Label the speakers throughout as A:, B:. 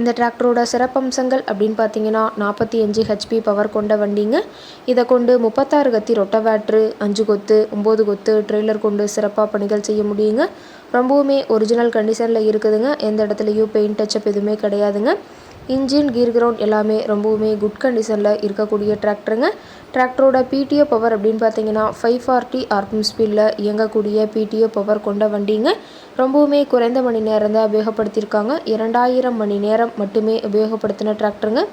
A: இந்த டிராக்டரோட சிறப்பம்சங்கள் அப்படின்னு பார்த்தீங்கன்னா நாற்பத்தி அஞ்சு ஹெச்பி பவர் கொண்ட வண்டிங்க. இதை கொண்டு முப்பத்தாறு கத்தி ரொட்டவேட்ரு அஞ்சு கொத்து ஒம்பது கொத்து ட்ரெய்லர் கொண்டு சிறப்பாக பணிகள் செய்ய முடியுங்க. ரொம்பவுமே ஒரிஜினல் கண்டிஷனில் இருக்குதுங்க. எந்த இடத்துலையும் பெயிண்ட் டச்சப் எதுவுமே கிடையாதுங்க. இன்ஜின் கீர் கிரவுண்ட் எல்லாமே ரொம்பவுமே குட் கண்டிஷனில் இருக்கக்கூடிய டிராக்டருங்க டிராக்டரோட பிடிஓ பவர் அப்படின்னு பார்த்தீங்கன்னா ஃபைவ் ஃபார்ட்டி ஆர்பிஎம் ஸ்பீடில் இயங்கக்கூடிய பிடிஓ பவர் கொண்ட வண்டிங்க. ரொம்பவுமே குறைந்த மணி நேரம் தான் உபயோகப்படுத்தியிருக்காங்க. இரண்டாயிரம் மணி நேரம் மட்டுமே உபயோகப்படுத்தின டிராக்டருங்க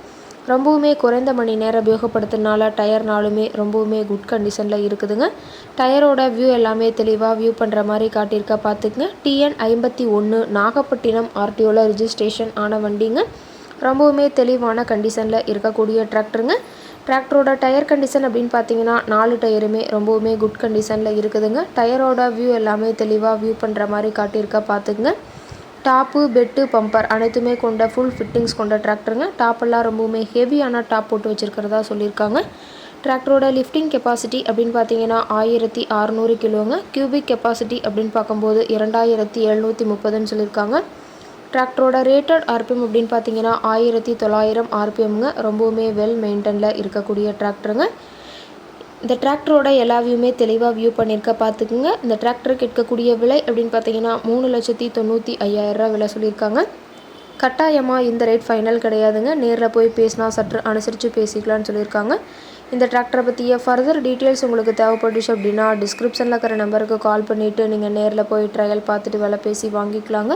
A: ரொம்பவுமே குறைந்த மணி நேரம் உபயோகப்படுத்தினால டயர்னாலுமே ரொம்பவுமே குட் கண்டிஷனில் இருக்குதுங்க. டயரோட வியூ எல்லாமே தெளிவாக வியூ பண்ணுற மாதிரி காட்டியிருக்கா பார்த்துக்குங்க டிஎன் ஐம்பத்தி ஒன்று நாகப்பட்டினம் ஆர்டிஓவில் ரிஜிஸ்ட்ரேஷன் ஆன வண்டிங்க. ரொம்பவுமே தெளிவான கண்டிஷனில் இருக்கக்கூடிய டிராக்டருங்க டிராக்டரோட டயர் கண்டிஷன் அப்படின்னு பார்த்தீங்கன்னா நாலு டயருமே ரொம்பவுமே குட் கண்டிஷனில் இருக்குதுங்க. டயரோட வியூ எல்லாமே தெளிவாக வியூ பண்ணுற மாதிரி காட்டியிருக்கா பார்த்துக்குங்க. டாப்பு பெட்டு பம்பர் அனைத்துமே கொண்ட ஃபுல் ஃபிட்டிங்ஸ் கொண்ட டிராக்டருங்க டாப்பெல்லாம் ரொம்பவுமே ஹெவியான டாப் போட்டு வச்சுருக்கிறதா சொல்லியிருக்காங்க. டிராக்டரோட லிஃப்டிங் கெப்பாசிட்டி அப்படின்னு பார்த்தீங்கன்னா ஆயிரத்தி அறநூறு கிலோங்க. கியூபிக் கெப்பாசிட்டி அப்படின்னு பார்க்கும்போது இரண்டாயிரத்தி எழுநூற்றி முப்பதுன்னு சொல்லியிருக்காங்க. டிராக்டரோட ரேட்டட் ஆர்பிஎம் அப்படின்னு பார்த்தீங்கன்னா ஆயிரத்தி தொள்ளாயிரம் ஆர்பிஎம்ங்க. ரொம்பவுமே வெல் மெயின்டனில் இருக்கக்கூடிய டிராக்டருங்க. இந்த டிராக்டரோட எல்லா வியூமே தெளிவாக வியூ பண்ணியிருக்க பார்த்துக்குங்க. இந்த டிராக்டருக்கு இருக்கக்கூடிய விலை அப்படின்னு பார்த்தீங்கன்னா மூணு லட்சத்தி தொண்ணூற்றி ஐயாயிரரூவா விலை சொல்லியிருக்காங்க. கட்டாயமாக இந்த ரேட் ஃபைனல் கிடையாதுங்க. நேரில் போய் பேசினா சற்று அனுசரித்து பேசிக்கலாம்னு சொல்லியிருக்காங்க. இந்த டிராக்டரை பற்றிய ஃபர்தர் டீட்டெயில்ஸ் உங்களுக்கு தேவைப்பட்டுச்சு அப்படின்னா டிஸ்கிரிப்ஷனில் இருக்கிற நம்பருக்கு கால் பண்ணிவிட்டு நீங்கள் நேரில் போய் ட்ரையல் பார்த்துட்டு விலை பேசி வாங்கிக்கலாங்க.